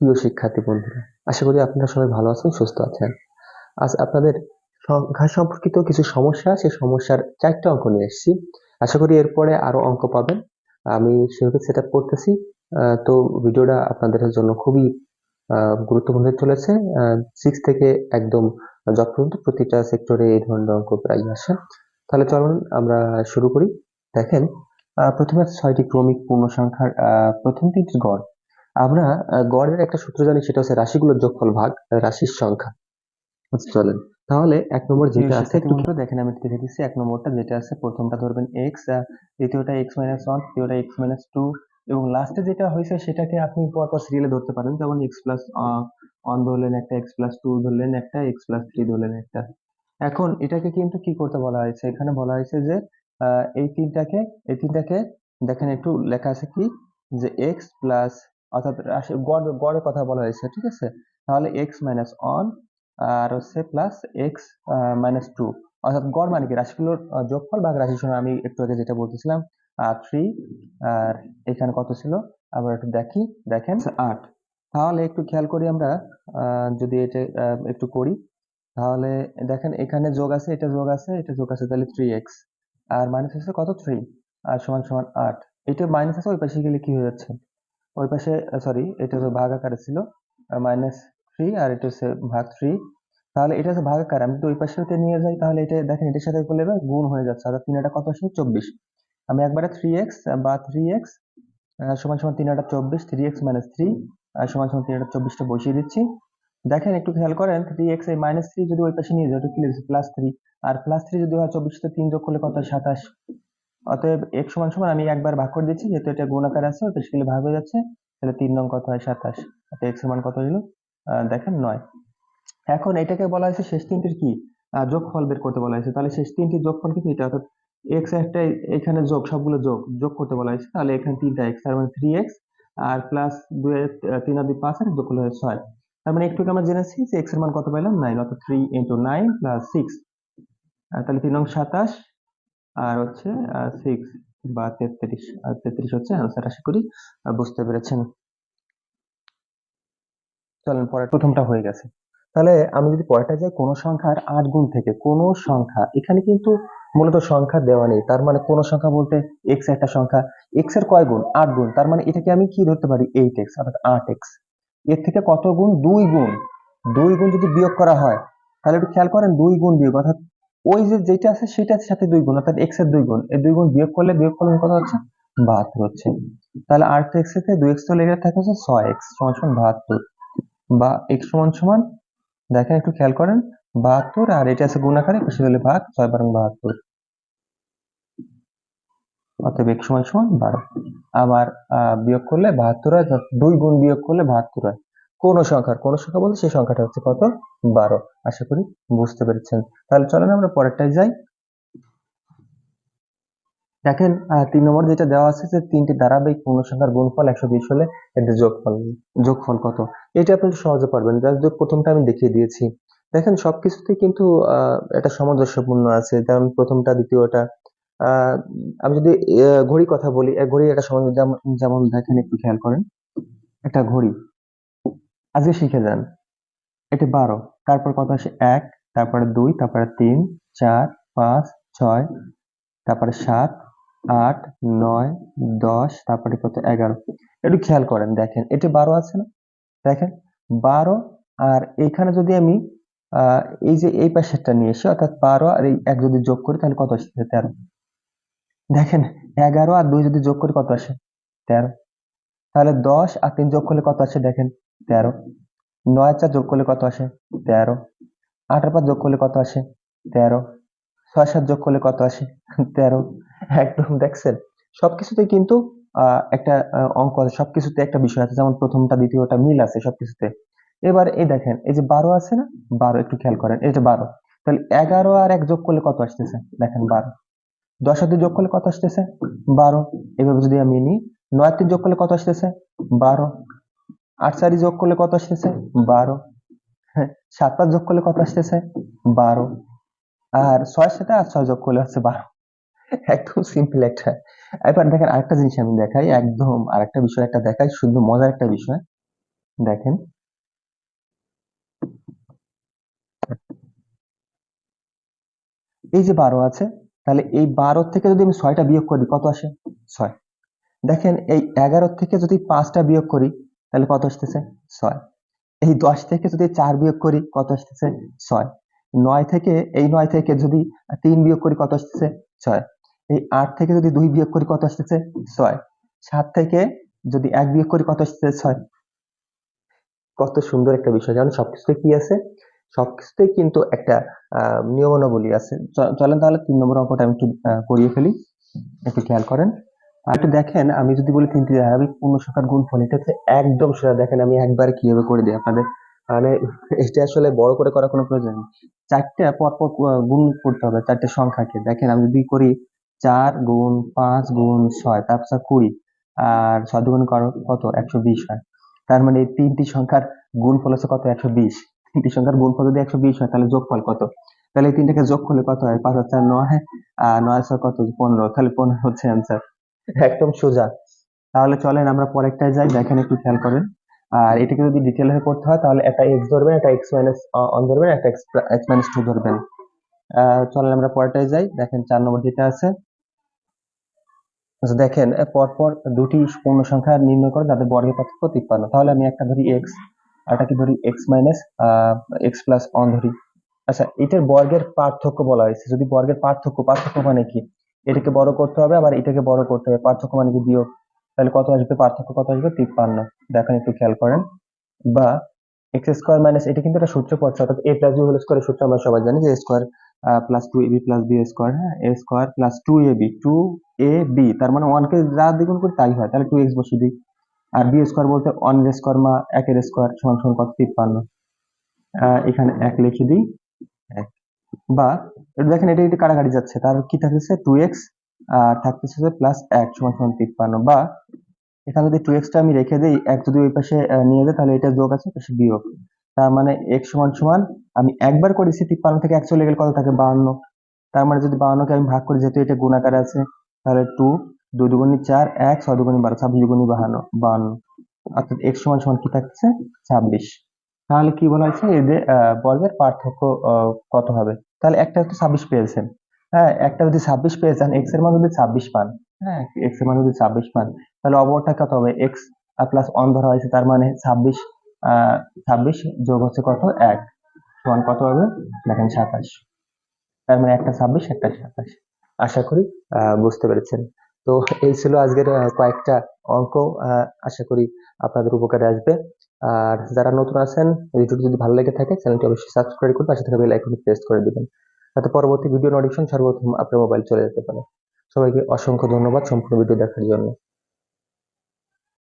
প্রিয় শিক্ষার্থী বন্ধুরা, আশা করি আপনারা সবাই ভালো আছেন, সুস্থ আছেন। আজ আপনাদের সংখ্যা সম্পর্কিত কিছু সমস্যা সেই সমস্যার চারটা অঙ্ক নিয়ে এসেছি। আশা করি এরপরে আরও অঙ্ক পাবেন। আমি সেভাবে সেট আপ করতেছি তো ভিডিওটা আপনাদের জন্য খুবই গুরুত্বপূর্ণ হতে চলেছে। সিক্স থেকে একদম যত পর্যন্ত প্রতিটা সেক্টরে এই ধরনের অঙ্ক প্রায় আসে। তাহলে চলুন আমরা শুরু করি। দেখেন প্রথমে ছয়টি ক্রমিক পূর্ণ সংখ্যার প্রথম তিনটি গড়। আমরা গড়ের একটা সূত্র জানি সেটা হচ্ছে রাশিগুলোর যোগফল ভাগ রাশির সংখ্যা। চলেন তাহলে এক নম্বর যেটা আছে একটু দেখেন আমি দেখে দিচ্ছি। এক নম্বরটা যেটা আছে প্রথমটা ধরবেন এক্স দ্বিতীয়টা এক্স মাইনাস ওয়ান তৃতীয়টা এক্স মাইনাস টু এবং লাস্টে যেটা হয়েছে সেটাকে আপনি পরপর সিরিয়ালে ধরতে পারেন। যেমন এক্স প্লাস ওয়ান ধরলেন একটা এক্স প্লাস টু ধরলেন একটা এক্স প্লাস থ্রি ধরলেন একটা। এখন এটাকে কিন্তু কি করতে বলা হয়েছে? এখানে বলা হয়েছে যে আহ, এই তিনটাকে এই তিনটাকে দেখেন একটু লেখা আছে কি? যে এক্স প্লাস অর্থাৎ রাশি, গড়, গড়ের কথা বলা হয়েছে, ঠিক আছে? তাহলে এক্স মাইনাস ওয়ান আর হচ্ছে প্লাস এক্স মাইনাস টু অর্থাৎ গড় মানে কি? রাশিগুলোর যোগফল ভাগ রাশির সঙ্গে আমি একটু আগে যেটা বলতেছিলাম থ্রি আর এখানে কত ছিল? আবার একটু দেখি, দেখেন, আট। তাহলে একটু খেয়াল করি আমরা যদি এটা একটু করি, তাহলে দেখেন এখানে যোগ আছে, এটা যোগ আছে, এটা যোগ আছে, তাহলে থ্রি এক্স আর মাইনাস আছে কত? থ্রি আর সমান সমান আট। এটা মাইনাস আছে, ওই পাশে গেলে কি হয়ে যাচ্ছে? ওই পাশে সরি এটা তো ভাগ আকারে ছিল মাইনাস থ্রি আর এটা হচ্ছে ভাগ থ্রি তাহলে এটা হচ্ছে ভাগ আকারে, আমি যদি ওই পাশে নিয়ে যাই, তাহলে এটা, দেখেন, এটার সাথে করলে গুণ হয়ে যাচ্ছে। অর্থাৎ তিন কত আসে? চব্বিশ। আমি একবারে থ্রি এক্স বা থ্রি এক্স সমান সমান তিন আটা চব্বিশ থ্রি এক্স মাইনাস থ্রি সমান সমান তিন আটা চব্বিশটা বসিয়ে দিচ্ছি। দেখেন, একটু খেয়াল করেন থ্রি এক্স এই মাইনাস থ্রি যদি ওই পাশে নিয়ে কি লিখছে প্লাস থ্রি আর প্লাস থ্রি যদি হয়, চব্বিশ তিন যোগ করলে কত সাতাশ। অতএব এক সমান সমান আমি একবার ভাগ করে দিচ্ছি যেহেতু এটা গুণ আকারে আছে ওটা সেগুলো ভাগ হয়ে যাচ্ছে তাহলে তিন নং কত হয় সাতাশ? অর্থাৎ এর মান কত হলো? দেখেন নয়। এখন এটাকে বলা হয়েছে শেষ তিনটির কি? আহ, যোগফল বের করতে বলা হয়েছে। তাহলে শেষ তিনটির যোগফল কিন্তু এটা অর্থাৎ এক্স একটা এখানে যোগ সবগুলো যোগ যোগ করতে বলা হয়েছে। তাহলে এখানে তিনটা এক্স তার মানে থ্রি এক্স আর প্লাস দুই তিন আর দুই পাঁচ আর যোগ করলে ছয়। তার মানে একটু আমরা জেনেছি যে এক্সের মান কত পাইলাম? নাইন অর্থাৎ three into nine plus six তাহলে তিন নং সাতাশ আর হচ্ছে সিক্স বা তেত্রিশ, আর তেত্রিশ হচ্ছে আনসার আশা করি বুঝতে পেরেছেন। চলেন পরে প্রথমটা হয়ে গেছে। তাহলে আমি যদি পরেটা যাই, কোন সংখ্যার আট গুণ থেকে, কোন সংখ্যা, এখানে কিন্তু মূলত সংখ্যা দেওয়া নেই। তার মানে কোন সংখ্যা বলতে এক্স একটা সংখ্যা এক্সের কয় গুণ? আট গুণ। তার মানে এটাকে আমি কি ধরতে পারি? এইট এক্স অর্থাৎ আট এক্সের থেকে কত গুণ? দুই গুণ। দুই গুণ যদি বিয়োগ করা হয়, তাহলে একটু খেয়াল করেন, দুই গুণ বিয়োগ, অর্থাৎ ওই যে যেটা আছে সেটার সাথে দুই গুণ, অর্থাৎ এক্সের দুই গুণ। এই দুই গুণ বিয়োগ করলে বিয়োগ করলে কত হচ্ছে? বাহাত্তর হচ্ছে। তাহলে আট এক্স থেকে দুই এক্স তো লেগে থাকে হচ্ছে ছয় এক্স সমান সমান বাহাত্তর। বা এক্স সমান সমান, দেখেন একটু খেয়াল করেন, বাহাত্তর আর এটা আছে গুণ আকারে খুশি হলে ভাগ ছয় বারং বাহাত্তর। অতএব এক্স সমান সমান বারো। আবার বিয়োগ করলে বাহাত্তর হয় দুই গুণ বিয়োগ করলে বাহাত্তর হয়। কোন সংখ্যার, কোন সংখ্যা বলতে সেই সংখ্যাটা হচ্ছে কত? বারো। আশা করি বুঝতে পেরেছেন। তাহলে চলেন আমরা পরেরটায় যাই। দেখেন তিন নম্বর যেটা দেওয়া আছে যে তিনটি ধারাবাহিক পূর্ণ সংখ্যার গুণফল একশো বিশ হলে এদের যোগফল যোগফল কত? এটা আপনি সহজে পারবেন। প্রথমটা আমি দেখিয়ে দিয়েছি। দেখেন, সবকিছুতেই কিন্তু একটা সামঞ্জস্যপূর্ণ আছে। যেমন প্রথমটা, দ্বিতীয়টা আমি যদি ঘড়ি কথা বলি ঘড়ি একটা যেমন যেমন দেখেন, একটু খেয়াল করেন। একটা ঘড়ি। আজকে শিখে যান। এটি বারো, তারপর কত আসে? এক, তারপরে দুই, তারপরে তিন, চার, পাঁচ, ছয়, তারপরে সাত, আট, নয়, দশ, তারপরে কত? এগারো। একটু খেয়াল করেন, দেখেন, এটি বারো আছে না? দেখেন, বারো, আর এখানে যদি আমি এই যে এই পাশেরটা নিয়ে এসে অর্থাৎ বারো আর এই এক যদি যোগ করি, তাহলে কত আসে? তেরো। দেখেন, এগারো আর দুই যদি যোগ করি, কত আসে? তেরো। তাহলে দশ আর তিন যোগ করলে কত আসে? দেখেন তেরো। নয় চার যোগ করলে কত আসে? তেরো। আট আর পাঁচ যোগ করলে কত আসে? তেরো। ছয় সাত যোগ করলে কত আসে? তেরো। একদম দেখছেন? সবকিছুতে কিন্তু একটা অঙ্ক আছে। সবকিছুতে একটা বিষয় আছে। যেমন প্রথমটা, দ্বিতীয়টা মিল আছে সবকিছুতে। এবার এই দেখেন, এই যে বারো আছে না? বারো, একটু খেয়াল করেন। এই যে বারো। তাহলে এগারো আর এক যোগ করলে কত আসতেছে? দেখেন বারো। দশ দুই যোগ করলে কত আসতেছে? বারো। এভাবে যদি আমি নিই, নয় তিন যোগ করলে কত আসতেছে? বারো। আট চারি যোগ করলে কত আসতেছে? বারো। হ্যাঁ সাত পাঁচ যোগ করলে কত আসতেছে? বারো। আর ছয়ের সাথে আর ছয় যোগ করলে হচ্ছে বারো। একদম সিম্পল একটা। এবার দেখেন আরেকটা জিনিস আমি দেখাই, একদম আরেকটা বিষয় একটা দেখাই, শুধু মজার একটা বিষয়। দেখেন। এই যে বারো আছে, তাহলে এই বারো থেকে যদি আমি ছয়টা বিয়োগ করি, কত আসে? ছয়। দেখেন এই এগারো থেকে যদি পাঁচটা বিয়োগ করি তাহলে কত আসতেছে? ছয়। এই দশ থেকে যদি চার বিয়োগ করি, কত আসতেছে? ছয়। নয় থেকে, এই নয় থেকে যদি তিন বিয়োগ করি, কত আসতেছে? ছয়। এই আট থেকে যদি দুই বিয়োগ করি, কত আসতেছে? ছয়। সাত থেকে যদি এক বিয়োগ করি, কত আসতেছে? ছয়। কত সুন্দর একটা বিষয়। জানো সবকিছুতে কি আছে? সবকিছুতেই কিন্তু একটা নিয়মাবলী আছে। চলেন তাহলে তিন নম্বর অঙ্কটা আমি একটু করিয়ে ফেলি। একটু খেয়াল করেন। আর একটু দেখেন, আমি যদি বলি তিনটি ধারাবাহিক পূর্ণ সংখ্যার গুণ ফল এটা হচ্ছে একদম সোজা দেখেন, আমি একবার কীভাবে করে দিই আপনাদের। মানে এটা আসলে বড় করে করার কোনো প্রয়োজন নেই। চারটে পরপর গুণ করতে হবে চারটে সংখ্যাকে। দেখেন, আমি যদি করি চার গুণ পাঁচ গুণ ছয় তারপর কুড়ি, আর ছয় দুগুণ কত? একশো বিশ হয়। তার মানে তিনটি সংখ্যার গুণফল হচ্ছে কত? একশো বিশ। তিনটি সংখ্যার গুণফল যদি একশো বিশ হয়, তাহলে যোগফল কত? তাহলে এই তিনটাকে যোগ করলে কত হয়? পাঁচ হাজার নয়, আর নয় কত? পনেরো। তাহলে পনেরো হচ্ছে অ্যান্সার একদম সোজা। তাহলে চলেন আমরা পরেরটায় যাই দেখেন একটু খেয়াল করেন। আর এটাকে যদি ডিটেল হয়ে করতে হয় তাহলে একটা এক্স ধরবেন একটা এক্স মাইনাস অন ধরবেন একটা এক্স মাইনাস টু ধরবেন। চলেন আমরা পরেরটায় যাই দেখেন চার নম্বর যেটা আছে। আচ্ছা, দেখেন পরপর দুটি পূর্ণ সংখ্যা নির্ণয় করে যাদের বর্গের পার্থক্য তিপ্পান্ন তাহলে আমি একটা ধরি এক্স আর একটা কি ধরি x minus x plus one ধরি। আচ্ছা এটার বর্গের পার্থক্য বলা হয়েছে। যদি বর্গের পার্থক্য পার্থক্য মানে কি? এটাকে বড় করতে হবে, আবার এটাকে বড় করতে হবে। পার্থক্য মানে কি বিয়োগ তাহলে কত আসবে? পার্থক্য কত আসবে? তিপ্পান্ন। দেখেন একটু খেয়াল করেন। বা এক্স স্কোয়ার মাইনাস এটা কিন্তু একটা সূত্র পড়ছে, অর্থাৎ এ প্লাস বি হোল স্কোয়ারের সূত্র আমরা সবাই জানি যে square plus two A B plus B square হ্যাঁ? A square plus two A B two A B তার মানে ওয়ানকে যা দ্বিগুণ করি তাই হয়। তাহলে টু এক্স বসিয়ে দিই। আর বি স্কোয়ার বলতে ওয়ানের স্কোয়ার মা, একের স্কোয়ার সমান সমান কত? তিপ্পান্ন। এখানে এক লিখে দিই। এক। বা দেখেন, এটা এটা কাটাকাটি যাচ্ছে। তার কি থাকতেছে? টু এক্স আর থাকতেছে প্লাস এক সমান সমান তিপ্পান্ন। বা এখানে যদি টু এক্সটা আমি রেখে দিই, এক যদি ওই পাশে নিয়ে যাই তাহলে এটা যোগ আছে, পাশে বিয়োগ। তার মানে এক সমান সমান, আমি একবার করেছি তিপ্পান্ন থেকে এক চলে গেলে কত থাকে? বাহান্ন। তার মানে যদি বাহান্নকে আমি ভাগ করি, যেহেতু এটা গুণ আকারে আছে, তাহলে টু দুই দুগুণি চার, এক, ছয় দুগুণি বারো, ছাব্বিশ দুগুণি বাহান্ন বাহান্ন। অর্থাৎ এক সমান সমান কি থাকছে ছাব্বিশ। তাহলে কি বলা হয়েছে? এদের বর্গের পার্থক্য কত হবে? তাহলে একটা হচ্ছে ছাব্বিশ পেয়েছেন। হ্যাঁ একটা যদি ছাব্বিশ পেয়ে যান এক্সের মান যদি ছাব্বিশ পান হ্যাঁ এক্সের মান যদি ছাব্বিশ পান, তাহলে অপরটা কত হবে? এক্স প্লাস অন ধরা হয়েছে, তার মানে ছাব্বিশ ছাব্বিশ যোগ হচ্ছে কত? এক। সমান কত হবে? দেখেন সাতাশ। তার মানে একটা ছাব্বিশ, একটা সাতাশ। আশা করি বুঝতে পেরেছেন। তো এই ছিল আজকের কয়েকটা অঙ্ক আশা করি আপনাদের উপকারে আসবে। আর যারা নতুন আছেন ভিডিওটি যদি ভালো লেগে থাকে চ্যানেলটি অবশ্যই সাবস্ক্রাইব করে পাশে থাকা বেল আইকনটি প্রেস করে দিবেন, যাতে পরবর্তী ভিডিও নোটিফিকেশন সর্বপ্রথম আপনার মোবাইল চলে যেতে পারে। সবাইকে অসংখ্য ধন্যবাদ সম্পূর্ণ ভিডিও দেখার জন্য।